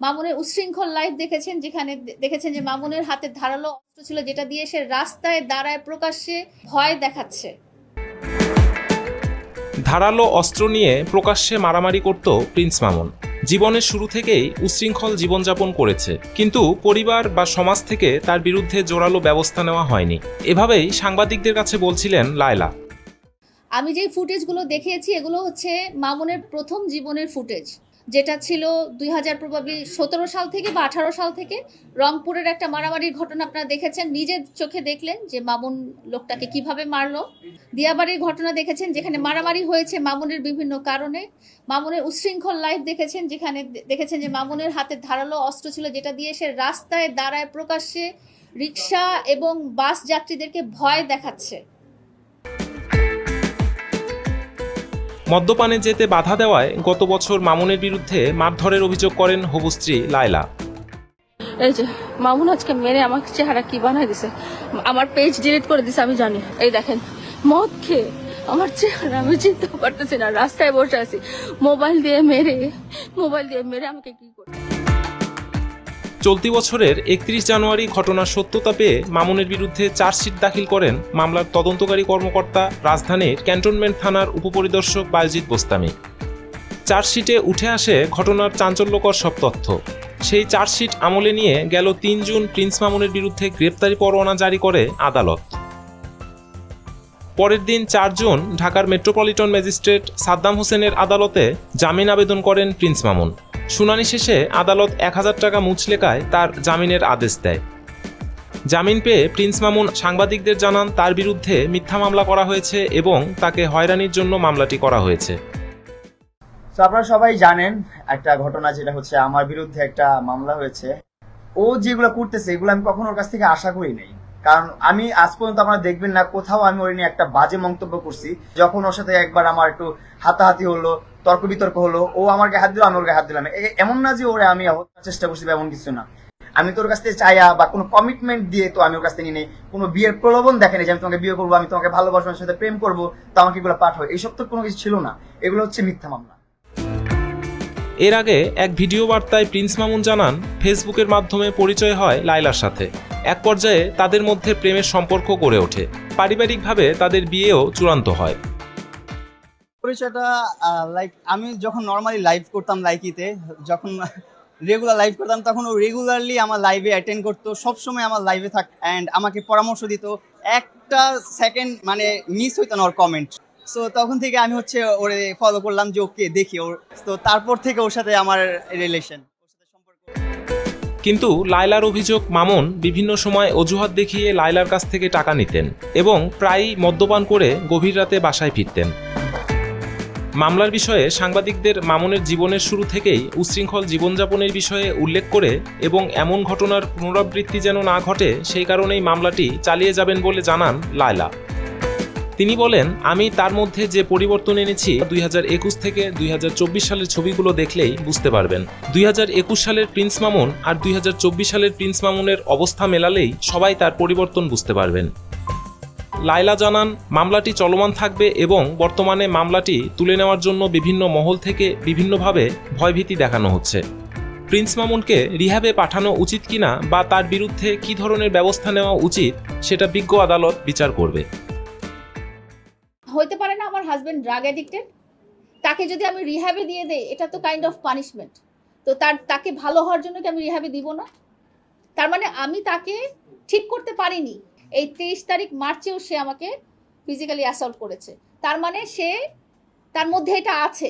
মামুনের উচ্ছৃঙ্খল লাইফ দেখেছেন যেখানে দেখেছেন যে মামুনের হাতে ধারালো অস্ত্র ছিল যেটা দিয়ে সে রাস্তায় দাঁড়ায় প্রকাশ্যে ভয় দেখাচ্ছে। ধারালো অস্ত্র নিয়ে প্রকাশ্যে মারামারি করত প্রিন্স মামুন। জীবনের শুরু থেকেই উচ্ছৃঙ্খল জীবনযাপন করেছে কিন্তু পরিবার বা সমাজ থেকে তার বিরুদ্ধে জোরালো ব্যবস্থা নেওয়া হয়নি। এভাবেই সাংবাদিকদের কাছে বলছিলেন লায়লা। আমি যে ফুটেজগুলো দেখিয়েছি এগুলো হচ্ছে মামুনের প্রথম জীবনের ফুটেজ যেটা ছিল দুই হাজার প্রবাবলি সতেরো সাল থেকে বা আঠারো সাল থেকে রংপুরের একটা মারামারির ঘটনা আপনারা দেখেছেন। নিজের চোখে দেখলেন যে মামুন লোকটাকে কীভাবে মারলো। দিয়াবাড়ির ঘটনা দেখেছেন যেখানে মারামারি হয়েছে মামুনের বিভিন্ন কারণে। মামুনের উচ্ছৃঙ্খল লাইফ দেখেছেন যেখানে দেখেছেন যে মামুনের হাতে ধারালো অস্ত্র ছিল যেটা দিয়ে সে রাস্তায় দাঁড়ায় প্রকাশ্যে রিক্সা এবং বাস যাত্রীদেরকে ভয় দেখাচ্ছে। মদ্যপানে যেতে বাধা দেওয়ায় গত বছর মামুনের বিরুদ্ধে মারধরের অভিযোগ করেন হবুস্ত্রী লায়লা। এই যে, মামুন আজকে মেরে আমার চেহারা কি বানাই দিছে? আমার পেজ ডিলিট করে দিছে, আমি জানি। এই দেখেন, মদ খেয়ে আমার চেহারা আমি চিনতে পারতেছি না, রাস্তায় বসে আছি। মোবাইল দিয়ে মেরে, মোবাইল দিয়ে মেরে আমাকে কি করে চলতি বছরের একত্রিশ জানুয়ারি ঘটনার সত্যতা পেয়ে মামুনের বিরুদ্ধে চার্জশিট দাখিল করেন মামলার তদন্তকারী কর্মকর্তা রাজধানীর ক্যান্টনমেন্ট থানার উপপরিদর্শক বায়জিৎ বোস্তামি চার্জশিটে উঠে আসে ঘটনার চাঞ্চল্যকর সব তথ্য। সেই চার্জশিট আমলে নিয়ে গেল তিন জুন প্রিন্স মামুনের বিরুদ্ধে গ্রেপ্তারি পরোয়ানা জারি করে আদালত। পরের দিন চার জুন ঢাকার মেট্রোপলিটন ম্যাজিস্ট্রেট সাদ্দাম হোসেনের আদালতে জামিন আবেদন করেন প্রিন্স মামুন। শুনানি শেষে আদালত এক হাজার টাকা মুচলেকায় তার জামিনের আদেশ দেয়। জামিন পেয়ে প্রিন্স মামুন সাংবাদিকদের জানান তার বিরুদ্ধে মিথ্যা মামলা করা হয়েছে এবং তাকে হয়রানির জন্য মামলাটি করা হয়েছে। আপনারা সবাই জানেন একটা ঘটনা যেটা হচ্ছে, আমার বিরুদ্ধে একটা মামলা হয়েছে। ও যেগুলো করতেছে, এগুলো আমি কখনো ওর কাছ থেকে আশা করি নাই। কারণ আমি আজ পর্যন্ত আপনারা দেখবেন না, কোথাও আমি ওর নিয়ে একটা বাজে মন্তব্য করছি। যখন ওর সাথে একবার আমার একটু হাতাহাতি হলো তর্ক বিতর্ক হলো, ও আমার গায়ে হাত দিল, আমি ওর গায়ে হাত দিলাম। এমন না যে ওরে আমি চেষ্টা করছি এমন কিছু না। আমি তোর কাছ থেকে চাইয়া বা কোনো কমিটমেন্ট দিয়ে তো আমি ওর কাছ থেকে নিয়ে কোনো বিয়ের প্রলোভন দেখেনি যে আমি তোমাকে বিয়ে করব, আমি তোমাকে ভালোবাসবো সাথে প্রেম করব, তো আমাকে এগুলো পাঠ হয় এইসব তো কোনো কিছু ছিল না। এগুলো হচ্ছে মিথ্যা মামলা। এর আগে এক ভিডিও বার্তায় প্রিন্স মামুন জানান, ফেসবুকের মাধ্যমে পরিচয় হয় লাইলার সাথে। এক পর্যায়ে তাদের মধ্যে প্রেমের সম্পর্ক গড়ে ওঠে। পারিবারিকভাবে তাদের বিয়েও চূড়ান্ত হয়। পরিচয়টা লাইক আমি যখন নর্মালি লাইভ করতাম লাইকিতে, যখন রেগুলার লাইভ করতাম, তখন ও রেগুলারলি আমার লাইভে অ্যাটেন্ড করতো, সবসময় আমার লাইভে থাক অ্যান্ড আমাকে পরামর্শ দিত। একটা সেকেন্ড মানে মিস হইতো না ওর কমেন্ট সো তখন থেকে আমি হচ্ছে ওরে ফলো করলাম যে ওকে দেখি ওর। তো তারপর থেকে ওর সাথে আমার রিলেশন কিন্তু লায়লার অভিযোগ মামুন বিভিন্ন সময় অজুহাত দেখিয়ে লায়লার কাছ থেকে টাকা নিতেন এবং প্রায়ই মদ্যপান করে গভীর রাতে বাসায় ফিরতেন। মামলার বিষয়ে সাংবাদিকদের মামুনের জীবনের শুরু থেকেই উচ্ছৃঙ্খল জীবনযাপনের বিষয়ে উল্লেখ করে এবং এমন ঘটনার পুনরাবৃত্তি যেন না ঘটে, সেই কারণেই মামলাটি চালিয়ে যাবেন বলে জানান লায়লা। তিনি বলেন, আমি তার মধ্যে যে পরিবর্তন এনেছি, দুই হাজার একুশ থেকে দুই হাজার চব্বিশ সালের ছবিগুলো দেখলেই বুঝতে পারবেন। দুই হাজার একুশ সালের প্রিন্স মামুন আর দুই হাজার চব্বিশ সালের প্রিন্স মামুনের অবস্থা মেলালেই সবাই তার পরিবর্তন বুঝতে পারবেন। লায়লা জানান, মামলাটি চলমান থাকবে এবং বর্তমানে মামলাটি তুলে নেওয়ার জন্য বিভিন্ন মহল থেকে বিভিন্নভাবে ভয়ভীতি দেখানো হচ্ছে। প্রিন্স মামুনকে রিহাবে পাঠানো উচিত কিনা বা তার বিরুদ্ধে কী ধরনের ব্যবস্থা নেওয়া উচিত, সেটা বিজ্ঞ আদালত বিচার করবে। হইতে পারে না আমার হাজবেন্ড ড্রাগ অ্যাডিক্টেড তাকে যদি আমি রিহ্যাবে দিয়ে দেই, এটা তো কাইন্ড অফ পানিশমেন্ট তো তার, তাকে ভালো হওয়ার জন্য কি আমি রিহ্যাবে দিব না? তার মানে আমি তাকে ঠিক করতে পারিনি। এই তেইশ তারিখ মার্চেও সে আমাকে ফিজিক্যালি অ্যাসল্ট করেছে। তার মানে সে, তার মধ্যে এটা আছে।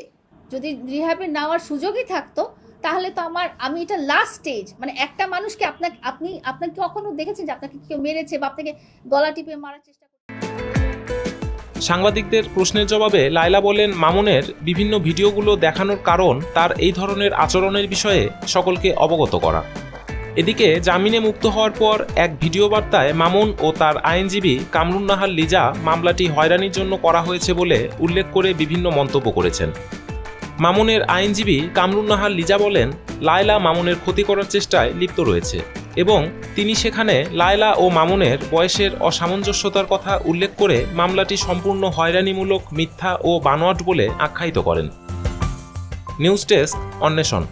যদি রিহ্যাবে নেওয়ার সুযোগই থাকতো, তাহলে তো আমার, আমি এটা লাস্ট স্টেজ মানে একটা মানুষকে আপনাকে, আপনি, আপনাকে কখনো দেখেছেন যে আপনাকে কেউ মেরেছে বা আপনাকে গলা টিপে মারার চেষ্টা করছে? সাংবাদিকদের প্রশ্নের জবাবে লায়লা বলেন, মামুনের বিভিন্ন ভিডিওগুলো দেখানোর কারণ তার এই ধরনের আচরণের বিষয়ে সকলকে অবগত করা। এদিকে জামিনে মুক্ত হওয়ার পর এক ভিডিও বার্তায় মামুন ও তার আইনজীবী কামরুন নাহার লিজা মামলাটি হয়রানির জন্য করা হয়েছে বলে উল্লেখ করে বিভিন্ন মন্তব্য করেছেন। মামুনের আইনজীবী কামরুন নাহার লিজা বলেন, লায়লা মামুনের ক্ষতি করার চেষ্টায় লিপ্ত রয়েছে। এবং তিনি সেখানে লায়লা ও মামুনের বয়সের অসামঞ্জস্যতার কথা উল্লেখ করে মামলাটি সম্পূর্ণ হয়রানিমূলক মিথ্যা ও বানোয়াট বলে আখ্যায়িত করেন। নিউজ ডেস্ক অন্বেষণ।